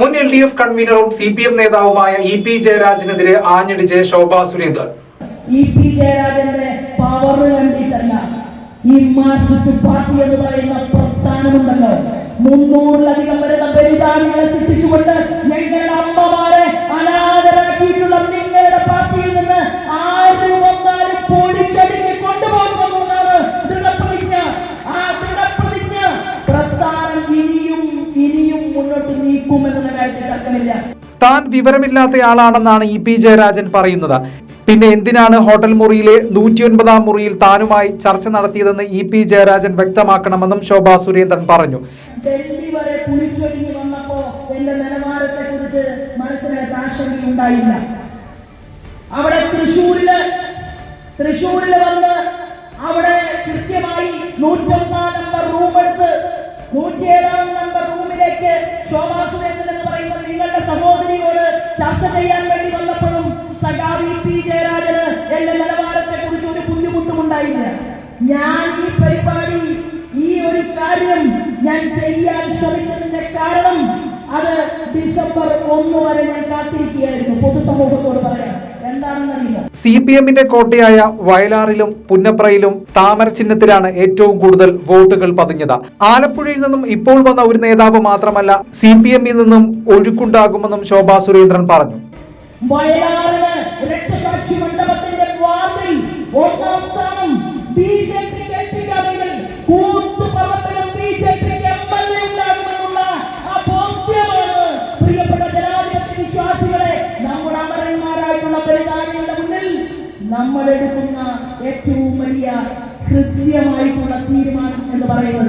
മുൻ L D F കൺവീനറും C P M നേതാവുമായ ഇ പി ജയരാജനെതിരെ ആഞ്ഞടിച്ച് ശോഭാ സുരേന്ദ്രൻ. ഇ പി ജയരാജന്റെ പവർ ഈ മാർക്സിസ്റ്റ് പാർട്ടി എന്ന് പറയുന്ന പ്രസ്ഥാനമുണ്ടല്ലോ. മുന്നൂറിലധികം വരുന്ന ബലിദാനികളെ മുന്നോട്ട് നീക്കുമെന്ന കാര്യത്തിൽ തർക്കമില്ല താൻ വിവരമില്ലാത്തയാളാണെന്നാണ് ഇ പി ജയരാജൻ പറയുന്നത്. പിന്നെ എന്തിനാണ് ഹോട്ടൽ മുറിയിലെ നൂറ്റിയൊൻപതാം മുറിയിൽ താനുമായി ചർച്ച നടത്തിയതെന്ന് ഇ പി ജയരാജൻ വ്യക്തമാക്കണമെന്നും ശോഭാ സുരേന്ദ്രൻ പറഞ്ഞു. ഡൽഹി വരെ കുളിച്ചൊരുങ്ങി വന്നപ്പോ എന്റെ നിലവാരത്തെ കുറിച്ച് ആശങ്കയുണ്ടായില്ല അവിടെ തൃശ്ശൂരിൽ തൃശ്ശൂരിൽ വന്ന് അവിടെ കൃത്യമായി നൂറ്റൊന്നാം ചർച്ച ചെയ്യാൻ വേണ്ടി വന്നപ്പോഴും സഖാവി പി ജയരാജന് എന്റെ നിലവാരത്തെ കുറിച്ച് ഒരു ബുദ്ധിമുട്ടുമുണ്ടായില്ല. ഞാൻ ഈ പരിപാടി ഈ ഒരു കാര്യം ഞാൻ ചെയ്യാൻ ശ്രമിച്ചതിന്റെ കാരണം അത് ഡിസംബർ ഒന്ന് വരെ ഞാൻ കാത്തിരിക്കുകയായിരുന്നു. പൊതുസമൂഹത്തോട് പറയാം. സി പി എമ്മിന്റെ കോട്ടയായ വയലാറിലും പുന്നപ്രയിലും താമര ചിഹ്നത്തിലാണ് ഏറ്റവും കൂടുതൽ വോട്ടുകൾ പതിഞ്ഞത്. ആലപ്പുഴയിൽ നിന്നും ഇപ്പോൾ വന്ന ഒരു നേതാവ് മാത്രമല്ല സി പി എമ്മിൽ നിന്നും ഒഴുക്കുണ്ടാകുമെന്നും ശോഭാ സുരേന്ദ്രൻ പറഞ്ഞു. ഒന്നാം സ്ഥാനം ബി ജെ പിക്ക് നമ്മൾ എടുക്കുന്ന ഏറ്റവും വലിയ കൃത്യമായിട്ടുള്ള തീരുമാനം എന്ന് പറയുന്നത്